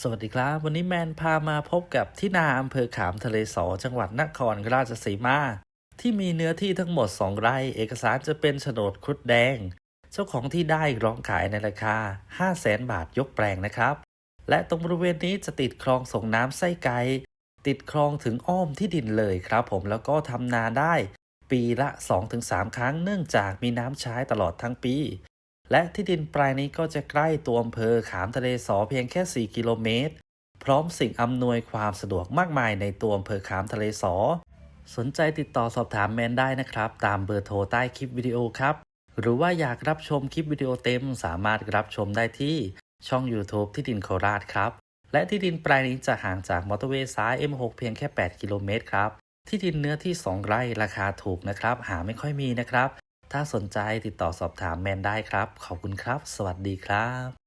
สวัสดีครับ วันนี้แมนพามาพบกับที่นาอำเภอขามทะเลสอจังหวัดนครราชสีมา ที่มีเนื้อที่ทั้งหมด 2 ไร่ เอกสารจะเป็นโฉนดครุฑแดง เจ้าของที่ได้ร้องขายในราคา 5 0 0แสนบาทยกแปลงนะครับ และตรงบริเวณนี้จะติดคลองส่งน้ำไส้ไก่ติดคลองถึงอ้อมที่ดินเลยครับ ผมแล้วก็ทำนาได้ ปีละ 2-3 ครั้งเนื่องจากมีน้ำใช้ตลอดทั้งปี และที่ดินปลายนี้ก็จะใกล้ตัวอำเภอขามทะเลสอเพียงแค่ 4 กิโลเมตร พร้อมสิ่งอำนวยความสะดวกมากมายในตัวอำเภอขามทะเลสอ สนใจติดต่อสอบถามแมนได้นะครับ ตามเบอร์โทรใต้คลิปวิดีโอครับ หรือว่าอยากรับชมคลิปวิดีโอเต็มสามารถรับชมได้ที่ช่อง YouTube ที่ดินโคราชครับ และที่ดินปลายนี้จะห่างจากมอเตอร์เวย์ซ้าย M6 เพียงแค่ 8 กิโลเมตรครับ ที่ดินเนื้อที่ 2 ไร่ราคาถูกนะครับ หาไม่ค่อยมีนะครับ ถ้าสนใจติดต่อสอบถามแมนได้ครับ ขอบคุณครับ สวัสดีครับ